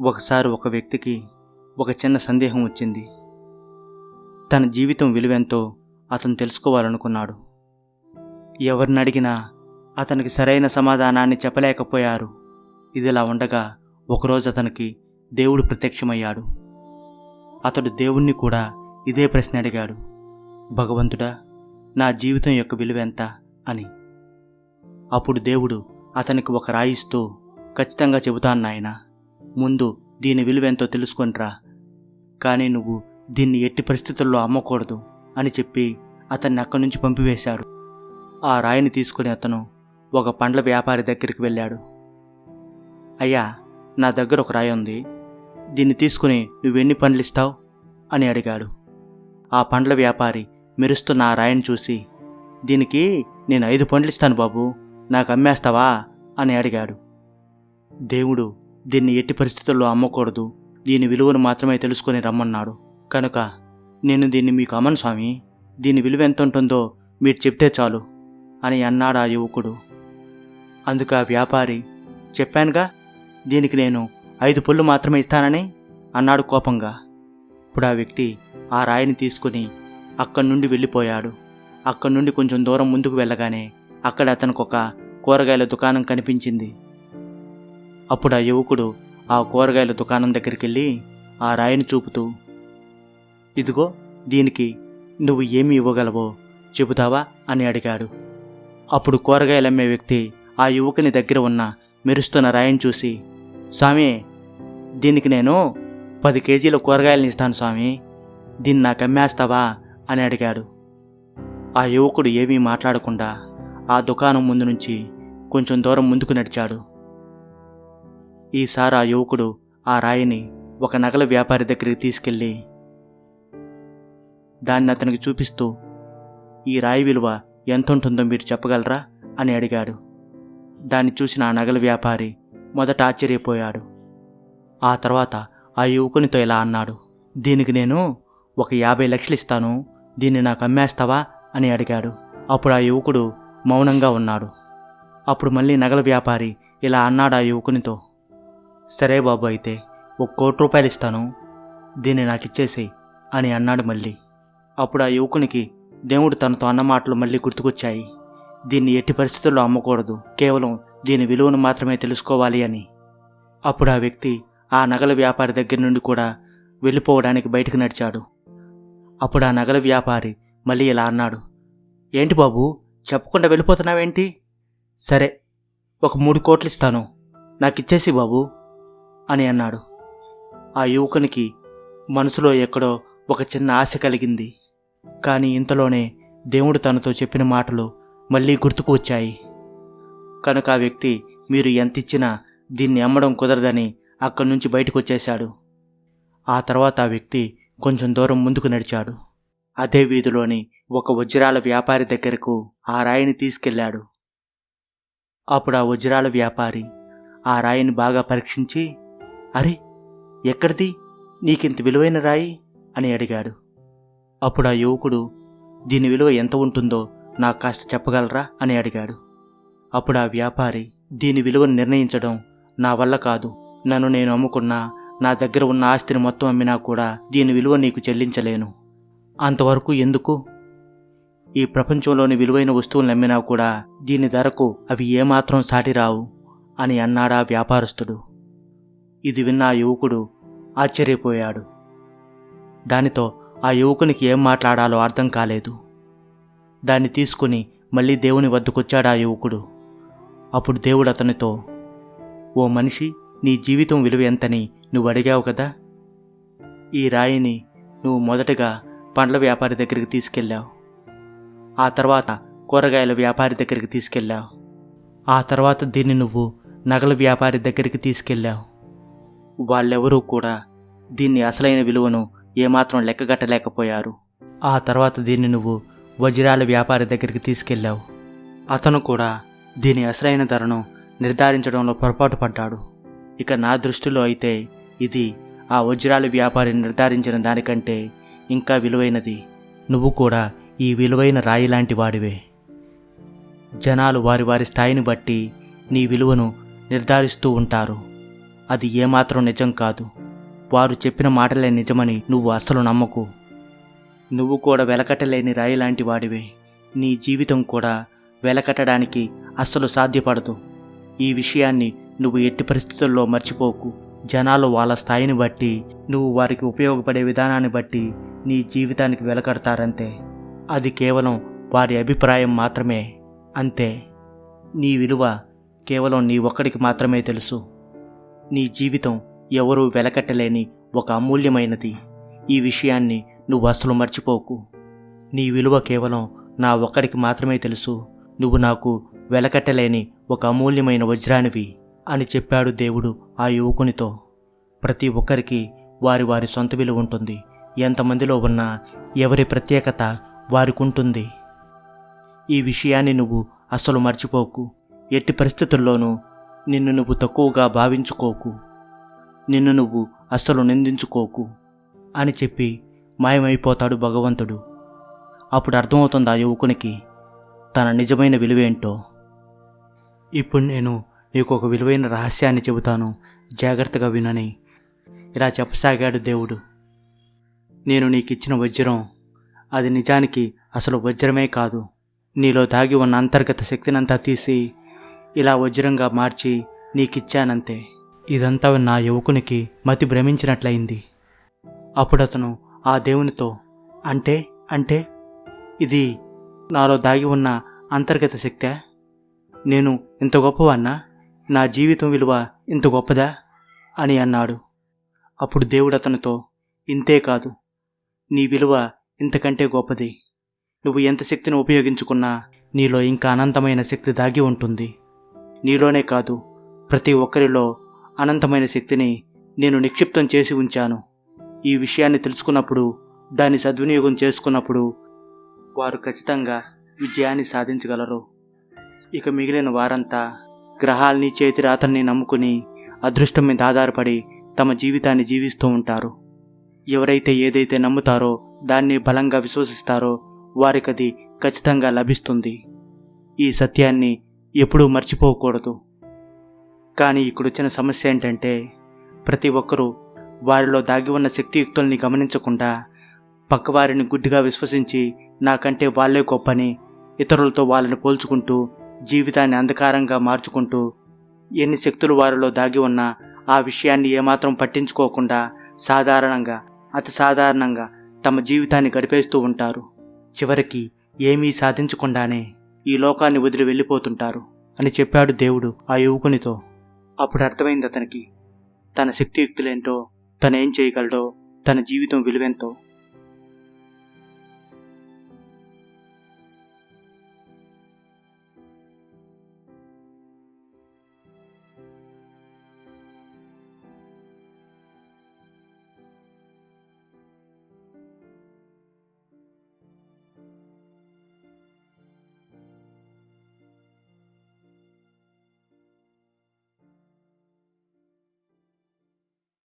ఒకసారి ఒక వ్యక్తికి ఒక చిన్న సందేహం వచ్చింది. తన జీవితం విలువెంతో అతను తెలుసుకోవాలనుకున్నాడు. ఎవరిని అడిగినా అతనికి సరైన సమాధానాన్ని చెప్పలేకపోయారు. ఇదిలా ఉండగా ఒకరోజు అతనికి దేవుడు ప్రత్యక్షమయ్యాడు. అతడు దేవుణ్ణి కూడా ఇదే ప్రశ్న అడిగాడు. భగవంతుడా నా జీవితం యొక్క విలువ ఎంత? అని. అప్పుడు దేవుడు అతనికి ఒక రాయిస్తూ ఖచ్చితంగా చెబుతాను నాయనా. ముందు దీని విలువెంతో తెలుసుకొనిరా. కానీ నువ్వు దీన్ని ఎట్టి పరిస్థితుల్లో అమ్మకూడదు అని చెప్పి అతన్ని అక్కడి నుంచి పంపివేశాడు. ఆ రాయిని తీసుకుని అతను ఒక పండ్ల వ్యాపారి దగ్గరికి వెళ్ళాడు. అయ్యా నా దగ్గర ఒక రాయి ఉంది. దీన్ని తీసుకుని నువ్వెన్ని పండ్లు ఇస్తావు? అని అడిగాడు. ఆ పండ్ల వ్యాపారి మెరుస్తున్న ఆ రాయిని చూసి దీనికి నేను ఐదు పండ్లు ఇస్తాను బాబు నాకు అమ్మేస్తావా? అని అడిగాడు. దేవుడు దీన్ని ఎట్టి పరిస్థితుల్లో అమ్మకూడదు. దీని విలువను మాత్రమే తెలుసుకొని రమ్మన్నాడు. కనుక నేను దీన్ని మీకు అమ్మను స్వామి. దీని విలువ ఎంత ఉంటుందో మీరు చెప్తే చాలు అని అన్నాడు ఆ యువకుడు. అందుకు ఆ వ్యాపారి చెప్పానుగా దీనికి నేను ఐదు పళ్ళు మాత్రమే ఇస్తానని అన్నాడు కోపంగా. ఇప్పుడు ఆ వ్యక్తి ఆ రాయిని తీసుకుని అక్కడి నుండి వెళ్ళిపోయాడు. అక్కడి నుండి కొంచెం దూరం ముందుకు వెళ్ళగానే అక్కడ అతనికి ఒక కూరగాయల దుకాణం కనిపించింది. అప్పుడు ఆ యువకుడు ఆ కూరగాయల దుకాణం దగ్గరికి వెళ్ళి ఆ రాయిని చూపుతూ ఇదిగో దీనికి నువ్వు ఏమి ఇవ్వగలవో చెబుతావా? అని అడిగాడు. అప్పుడు కూరగాయలు అమ్మే వ్యక్తి ఆ యువకుని దగ్గర ఉన్న మెరుస్తున్న రాయిని చూసి స్వామి దీనికి నేను పది కేజీల కూరగాయలను ఇస్తాను స్వామి దీన్ని నాకు అమ్మేస్తావా? అని అడిగాడు. ఆ యువకుడు ఏమీ మాట్లాడకుండా ఆ దుకాణం ముందు నుంచి కొంచెం దూరం ముందుకు నడిచాడు. ఈసారి ఆ యువకుడు ఆ రాయిని ఒక నగల వ్యాపారి దగ్గరికి తీసుకెళ్ళి దాన్ని అతనికి చూపిస్తూ ఈ రాయి విలువ ఎంత ఉంటుందో మీరు చెప్పగలరా? అని అడిగాడు. దాన్ని చూసిన ఆ నగల వ్యాపారి మొదట ఆశ్చర్యపోయాడు. ఆ తర్వాత ఆ యువకునితో ఇలా అన్నాడు దీనికి నేను ఒక యాభై లక్షలు ఇస్తాను దీన్ని నాకు అమ్మేస్తావా? అని అడిగాడు. అప్పుడు ఆ యువకుడు మౌనంగా ఉన్నాడు. అప్పుడు మళ్ళీ నగల వ్యాపారి ఇలా అన్నాడు ఆ యువకునితో సరే బాబు అయితే ఒక కోటి రూపాయలు ఇస్తాను. దీన్ని నాకు ఇచ్చేసేయి అని అన్నాడు మళ్ళీ. అప్పుడు ఆ యువకునికి దేవుడు తనతో అన్న మాటలు మళ్ళీ గుర్తుకొచ్చాయి. దీన్ని ఎట్టి పరిస్థితుల్లో అమ్మకూడదు. కేవలం దీని విలువను మాత్రమే తెలుసుకోవాలి అని. అప్పుడు ఆ వ్యక్తి ఆ నగల వ్యాపారి దగ్గర నుండి కూడా వెళ్ళిపోవడానికి బయటకు నడిచాడు. అప్పుడు ఆ నగల వ్యాపారి మళ్ళీ ఇలా అన్నాడు. ఏంటి బాబు చెప్పకుండా వెళ్ళిపోతున్నావేంటి? సరే ఒక మూడు కోట్లు ఇస్తాను. నాకు ఇచ్చేసి బాబు. అని అన్నాడు. ఆ యువకునికి మనసులో ఎక్కడో ఒక చిన్న ఆశ కలిగింది. కానీ ఇంతలోనే దేవుడు తనతో చెప్పిన మాటలు మళ్ళీ గుర్తుకు వచ్చాయి. కనుక ఆ వ్యక్తి మీరు ఎంత ఇచ్చినా దీన్ని అమ్మడం కుదరదని అక్కడి నుంచి బయటకు వచ్చేశాడు ఆ తర్వాత ఆ వ్యక్తి కొంచెం దూరం ముందుకు నడిచాడు. అదే వీధిలోని ఒక వజ్రాల వ్యాపారి దగ్గరకు ఆ రాయిని తీసుకెళ్ళాడు. అప్పుడు ఆ వజ్రాల వ్యాపారి ఆ రాయిని బాగా పరీక్షించి అరే ఎక్కడిది? నీకింత విలువైన రాయి? అని అడిగాడు. అప్పుడు ఆ యువకుడు దీని విలువ ఎంత ఉంటుందో నాకు కాస్త చెప్పగలరా? అని అడిగాడు. అప్పుడు ఆ వ్యాపారి దీని విలువను నిర్ణయించడం నా వల్ల కాదు. నన్ను నేను అమ్ముకున్నా నా దగ్గర ఉన్న ఆస్తిని మొత్తం అమ్మినా కూడా దీని విలువ నీకు చెల్లించలేను. అంతవరకు ఎందుకు? ఈ ప్రపంచంలోని విలువైన వస్తువులను అమ్మినా కూడా దీని ధరకు అవి ఏమాత్రం సాటిరావు అని అన్నాడా వ్యాపారస్తుడు. ఇది విన్న ఆ యువకుడు ఆశ్చర్యపోయాడు. దానితో ఆ యువకునికి ఏం మాట్లాడాలో అర్థం కాలేదు. దాన్ని తీసుకుని మళ్ళీ దేవుని వద్దకొచ్చాడు ఆ యువకుడు. అప్పుడు దేవుడు అతనితో ఓ మనిషి నీ జీవితం విలువ ఎంతని నువ్వు అడిగావు కదా? ఈ రాయిని నువ్వు మొదటగా పండ్ల వ్యాపారి దగ్గరికి తీసుకెళ్ళావు. ఆ తర్వాత కూరగాయల వ్యాపారి దగ్గరికి తీసుకెళ్ళావు. ఆ తర్వాత దీన్ని నువ్వు నగల వ్యాపారి దగ్గరికి తీసుకెళ్ళావు. వాళ్ళెవరూ కూడా దీన్ని అసలైన విలువను ఏమాత్రం లెక్కగట్టలేకపోయారు. ఆ తర్వాత దీన్ని నువ్వు వజ్రాల వ్యాపారి దగ్గరికి తీసుకెళ్ళావు. అతను కూడా దీని అసలైన ధరను నిర్ధారించడంలో పొరపాటు పడ్డాడు. ఇక నా దృష్టిలో అయితే ఇది ఆ వజ్రాల వ్యాపారి నిర్ధారించిన దానికంటే ఇంకా విలువైనది. నువ్వు కూడా ఈ విలువైన రాయి లాంటి వాడివే. జనాలు వారి వారి స్థాయిని బట్టి నీ విలువను నిర్ధారిస్తూ ఉంటారు. అది ఏమాత్రం నిజం కాదు. వారు చెప్పిన మాటలే నిజమని నువ్వు అస్సలు నమ్మకు. నువ్వు కూడా వెలకట్టలేని రాయి లాంటి వాడివే. నీ జీవితం కూడా వెలకట్టడానికి అస్సలు సాధ్యపడదు. ఈ విషయాన్ని నువ్వు ఎట్టి పరిస్థితుల్లో మర్చిపోకు. జనాలు వాళ్ళ స్థాయిని బట్టి నువ్వు వారికి ఉపయోగపడే విధానాన్ని బట్టి నీ జీవితానికి వెలకడతారంతే. అది కేవలం వారి అభిప్రాయం మాత్రమే. అంతే. నీ విలువ కేవలం నీ ఒక్కడికి మాత్రమే తెలుసు. నీ జీవితం ఎవరూ వెలకట్టలేని ఒక అమూల్యమైనది. ఈ విషయాన్ని నువ్వు అసలు మర్చిపోకు. నీ విలువ కేవలం నా ఒక్కడికి మాత్రమే తెలుసు. నువ్వు నాకు వెలకట్టలేని ఒక అమూల్యమైన వజ్రానివి అని చెప్పాడు దేవుడు ఆ యువకునితో. ప్రతి ఒక్కరికి వారి వారి సొంత విలువ ఉంటుంది. ఎంతమందిలో ఉన్నా ఎవరి ప్రత్యేకత వారికి ఉంటుంది ఈ విషయాన్ని నువ్వు అసలు మర్చిపోకు. ఎట్టి పరిస్థితుల్లోనూ నిన్ను నువ్వు తక్కువగా భావించుకోకు. నిన్ను నువ్వు అస్సలు నిందించుకోకు అని చెప్పి మాయమైపోతాడు భగవంతుడు. అప్పుడు అర్థమవుతుంది ఆ యువకునికి తన నిజమైన విలువేంటో ఇప్పుడు నేను నీకు ఒక విలువైన రహస్యాన్ని చెబుతాను. జాగ్రత్తగా వినని. ఇలా చెప్పసాగాడు దేవుడు. నేను నీకు ఇచ్చిన వజ్రం అది నిజానికి అసలు వజ్రమే కాదు. నీలో దాగి ఉన్న అంతర్గత శక్తినంతా తీసి ఇలా వజ్రంగా మార్చి నీకిచ్చానంతే. ఇదంతా నా యువకునికి మతి భ్రమించినట్లయింది. అప్పుడతను ఆ దేవునితో అంటే అంటే ఇది నాలో దాగి ఉన్న అంతర్గత శక్తే? నేను ఇంత గొప్పవాన్నా నా జీవితం విలువ ఇంత గొప్పదా? అని అన్నాడు. అప్పుడు దేవుడు అతనితో ఇంతే కాదు. నీ విలువ ఇంతకంటే గొప్పది. నువ్వు ఎంత శక్తిని ఉపయోగించుకున్నా నీలో ఇంకా అనంతమైన శక్తి దాగి ఉంటుంది. నీలోనే కాదు ప్రతి ఒక్కరిలో అనంతమైన శక్తిని నేను నిక్షిప్తం చేసి ఉంచాను. ఈ విషయాన్ని తెలుసుకున్నప్పుడు దాన్ని సద్వినియోగం చేసుకున్నప్పుడు వారు ఖచ్చితంగా విజయాన్ని సాధించగలరు. ఇక మిగిలిన వారంతా గ్రహాల్ని చేతిరాతల్ని నమ్ముకుని అదృష్టం మీద ఆధారపడి తమ జీవితాన్ని జీవిస్తూ ఉంటారు. ఎవరైతే ఏదైతే నమ్ముతారో దాన్ని బలంగా విశ్వసిస్తారో వారికది ఖచ్చితంగా లభిస్తుంది. ఈ సత్యాన్ని ఎప్పుడూ మర్చిపోకూడదు. కానీ ఇక్కడొచ్చిన సమస్య ఏంటంటే ప్రతి ఒక్కరూ వారిలో దాగి ఉన్న శక్తియుక్తుల్ని గమనించకుండా పక్కవారిని గుడ్డిగా విశ్వసించి నాకంటే వాళ్ళే గొప్పని ఇతరులతో వాళ్ళని పోల్చుకుంటూ జీవితాన్ని అంధకారంగా మార్చుకుంటూ ఎన్ని శక్తులు వారిలో దాగి ఉన్నా ఆ విషయాన్ని ఏమాత్రం పట్టించుకోకుండా సాధారణంగా అతి సాధారణంగా తమ జీవితాన్ని గడిపేస్తూ ఉంటారు. చివరికి ఏమీ సాధించకుండానే ఈ లోకాన్ని వదిలి వెళ్ళిపోతుంటారు అని చెప్పాడు దేవుడు ఆ యువకునితో. అప్పుడు అర్థమైంది అతనికి తన శక్తియుక్తులేంటో తనేం చేయగలడో తన జీవితం విలువెంతో.